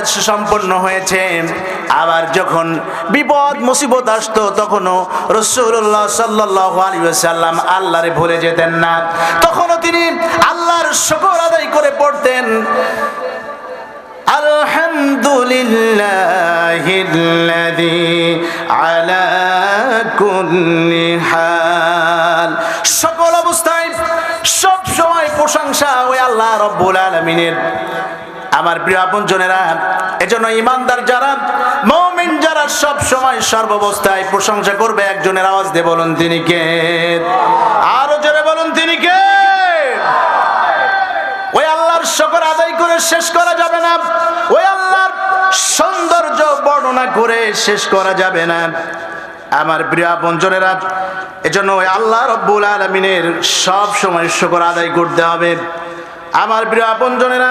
কাজ সম্পন্ন হয়েছে। আবার যখন বিপদ, মুসিবত আসতো, তখনও রসুল্লাহ সাল্লাহ আল্লাহরে ভুলে যেতেন না। তখনও তিনি আল্লাহর শকর আদায় করে পড়তেন। আলা কুল্লি হাল। সকল অবস্থায় সব সময় প্রশংসা ওই আল্লাহ রব্বুল আলামিনের। আমার প্রিয় আপনজনেরা এজন্য ইমানদার যারা, মুমিন যারা সব সময় সর্বাবস্থায় প্রশংসা করবে, একজনের আওয়াজ দিয়ে বলুন তিনি কে? আরও জোরে বলুন তিনি কে? ওই আল্লাহর শকর আদায় করে শেষ করা যাবে না। ওই আল্লাহর সৌন্দর্য বর্ণনা করে শেষ করা যাবে না। আমার প্রিয় আপনজনেরা এজন্য ওই আল্লাহ রব্বুল আলমিনের সব সময় শকর আদায় করতে হবে। আমার প্রিয় আপনজনেরা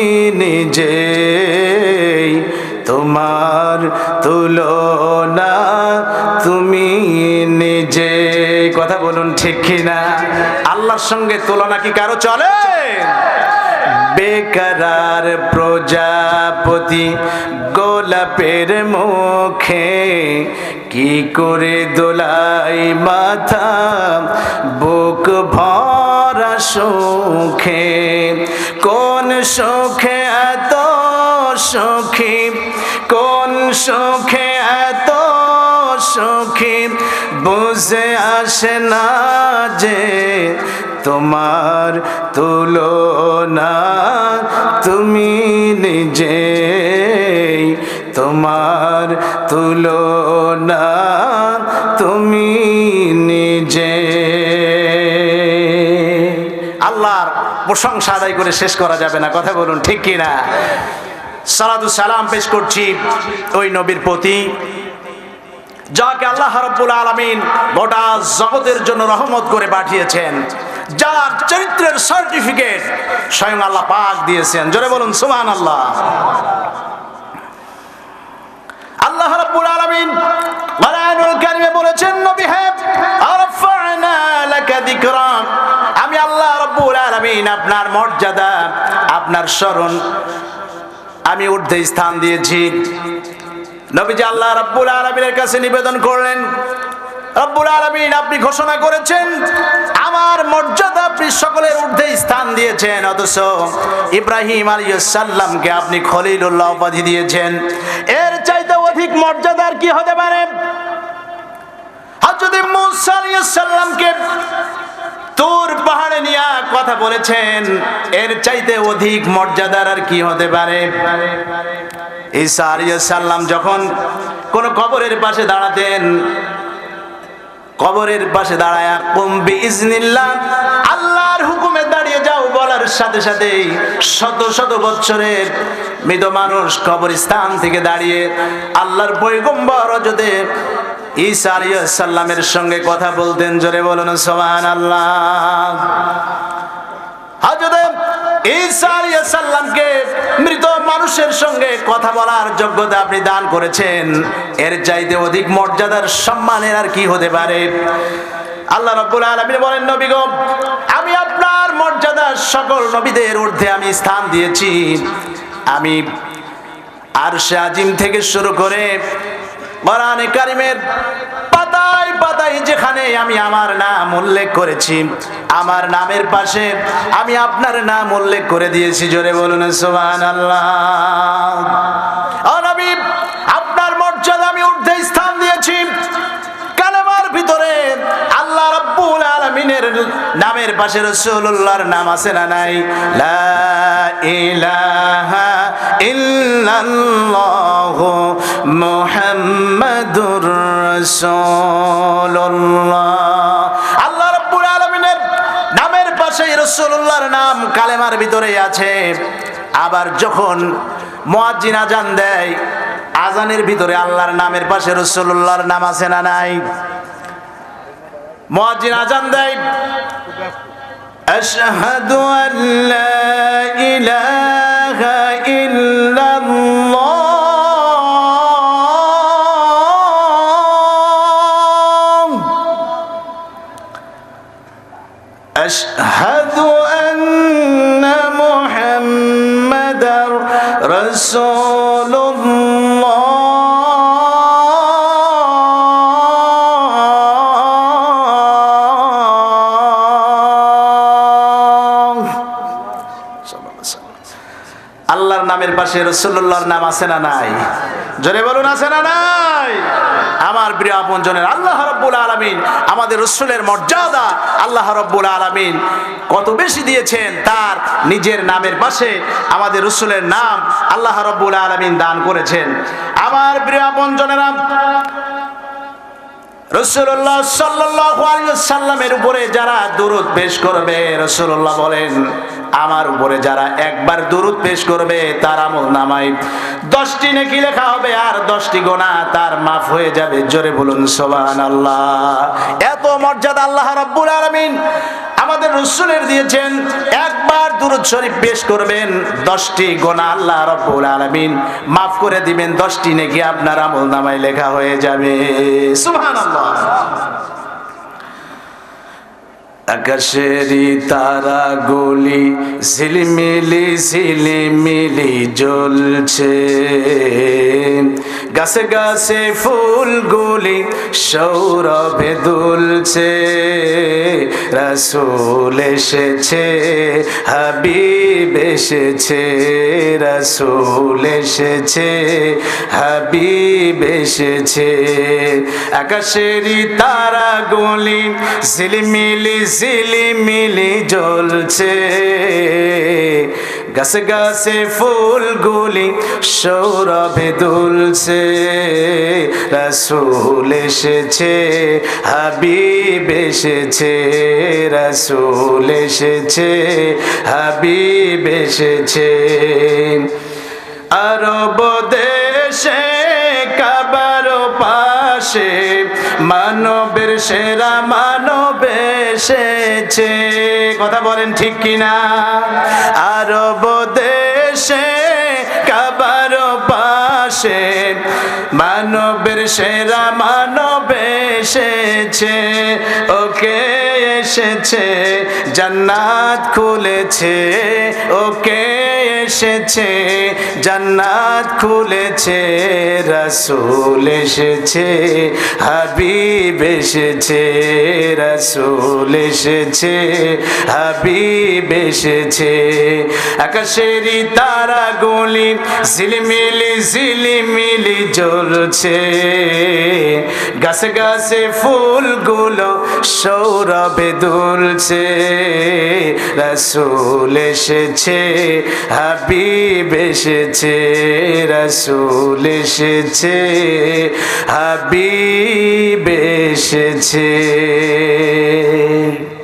তোমার তুলনা তুমি নিজে। কথা বলুন ঠিক কিনা? আল্লাহর সঙ্গে তুলনা কি কারও চলে? বেকার প্রজাপতি গোলাপের মুখে কি করে দোলাই মাথা, বুক ভরা সুখে? কোন সুখে, এত সুখী? সুখে এত সুখী বুঝে আসে না যে তোমার তুলনা তুমি নিজে তোমার তুলনা তুমি নিজে আল্লাহর প্রশংসা আদায় করে শেষ করা যাবে না, কথা বলুন ঠিক কি না সালাদু সালাম পেশ করছি ওই নবীর প্রতি। যাকে আল্লাহ রব্বুল আলমিন গোটা জগতের জন্য রহমত করে পাঠিয়েছেন, যার চরিত্রের সার্টিফিকেট স্বয়ং আল্লাহ পাক দিয়েছেন। জোরে বলুন সুমান আল্লাহ আল্লাহ রাব্বুল আলামিন কোরআনুল কারীমে বলেছেন, নবী হে, আরফা'না লাকা যিকরা। আমি আল্লাহ রাব্বুল আলামিন আপনার মর্যাদা, আপনার স্মরণ আমি ঊর্ধ্বে স্থান দিয়েছি। নবীজি আল্লাহ রাব্বুল আলামিনের কাছে নিবেদন করলেন, রব্বুল আলামিন, আপনি ঘোষণা করেছেন, আমার মর্যাদা আপনি সকলের ঊর্ধ্বে স্থান দিয়েছেন। অথচ ইব্রাহিম আলাইহিস সালামকে আপনি খলিলুল্লাহ উপাধি দিয়েছেন। এর চাইতে অধিক মর্যাদার কি হতে পারে? হযরত মুসা আলাইহিস সালামকে তোর পাহাড়ে নিয়ে কথা বলেছেন। এর চাইতে অধিক মর্যাদার আর কি হতে পারে? ঈসা সালাম যখন কোন কবরের পাশে দাঁড়াতেন, কবরের পাশে দাঁড়ায় কুম্বি ইজনিল্লাহ আল্লাহর হুকুমে দাঁড়িয়ে যাও বলার সাথে সাথেই শত শত বছরের মৃত মানুষ কবরস্থান থেকে দাঁড়িয়ে আল্লাহর পৈগম্বর অযোধ্যে ঈসা আলাইহিস সালামের সঙ্গে কথা বলতেন, জোরে বলুন সুবহান আল্লাহ ঈসা আলাইহিস সালামকে মৃত মানুষের সঙ্গে কথা বলার যোগ্যতা আপনি দান করেছেন। এর চাইতে অধিক মর্যাদার সম্মানের আর কি হতে পারে? আল্লাহ রাব্বুল আলামিন বলেন, নবী আমি আপনার মর্যাদা সকল নবীদের ঊর্ধ্বে আমি স্থান দিয়েছি। আমি আরশে আজিম থেকে শুরু করে কোরআনে কারিমের পাতায় পাতায় যেখানে আমি আমার নাম উল্লেখ করেছি, আমার নামের পাশে আমি আপনার নাম উল্লেখ করে দিয়েছি, জোরে বলুন, সুবহানাল্লাহ। ও নবী, আপনার মর্যাদা আমি নামের নামের পাশে রসুল্লাহর নাম আছে না নাই? লা ইলাহা ইল্লাল্লাহ মুহাম্মাদুর আল্লাহ রাব্বুল আলামিনের নামের পাশে রসুল্লাহর নাম কালেমার ভিতরে আছে। আবার যখন মুয়াজ্জিন আজান দেয় আজানের ভিতরে আল্লাহর নামের পাশে রসুল্লাহর নাম আছে না নাই? মুয়াজ্জিন আজান দেয় أشهد أن لا إله পাশে রসুল্লাহর নাম আছে না নাই? জোরে বলুন, আছে না নাই? আমার প্রিয় আপন জনের আল্লাহ রব্বুল আলমিন, আমাদের রসুলের মর্যাদা আল্লাহ রব্বুল আলমিন কত বেশি দিয়েছেন, তার নিজের নামের পাশে আমাদের রসুলের নাম আল্লাহ রব্বুল আলমিন দান করেছেন। আমার প্রিয় আপন জনেরা রসুল্লাহ সাল্লামের উপরে যারা দূরত পেশ করবে রসুল্লাহ বলেন আমার উপরে যারা একবার দূরত পেশ করবে, তার আমল নামাই দশটি নেকি লেখা হবে আর দশটি গোনা তার মাফ হয়ে যাবে। জোরে বলুন সোবান আল্লাহ এত মর্যাদা আল্লাহ রব্বুল আলমিন আমাদের রসুলের দিয়েছেন, একবার দূরত শরীফ পেশ করবেন, দশটি গোনা আল্লাহ রব্বুল আলমিন মাফ করে দিবেন, দশটি নেকি আপনার আমল নামায় লেখা হয়ে যাবে। সুবহান আল্লাহ আকাশেরি তারা গলি ঝিলিমিলি ঝিলিমিলি জ্বলছে গাছে গাছে ফুল ফুলগুলি সৌরভে দুলছে রাসুল এসেছে হাবিব এসেছে রাসুল এসেছে হাবিব এসেছে আকাশেরি তারা গলি ঝিলিমিলি ঝিলিমিলি জ্বলছে। গাছে গাছে ফুলগুলি সৌরভে দুলছে। রাসুল এসেছে, হাবিব এসেছে, রাসুল এসেছে, হাবিব এসেছে। আরব দেশে মানবের সেরা মানব এসেছে। কথা বলেন ঠিক কিনা? আরব দেশে, কাবার পাশে মানবের সেরা মানব এসেছে। ওকে এসেছে জান্নাত খুলেছে ওকে এসেছে জান্নাত খুলেছে রসুল এসেছে হাবিব রসুল এসেছে তারা গলি ঝিলিমিলি জ্বলছে। গাছে গাছে ফুলগুলো সৌরভে দুলছে। রসুল এসেছে রসুল এসেছে, হাবিব এসেছে।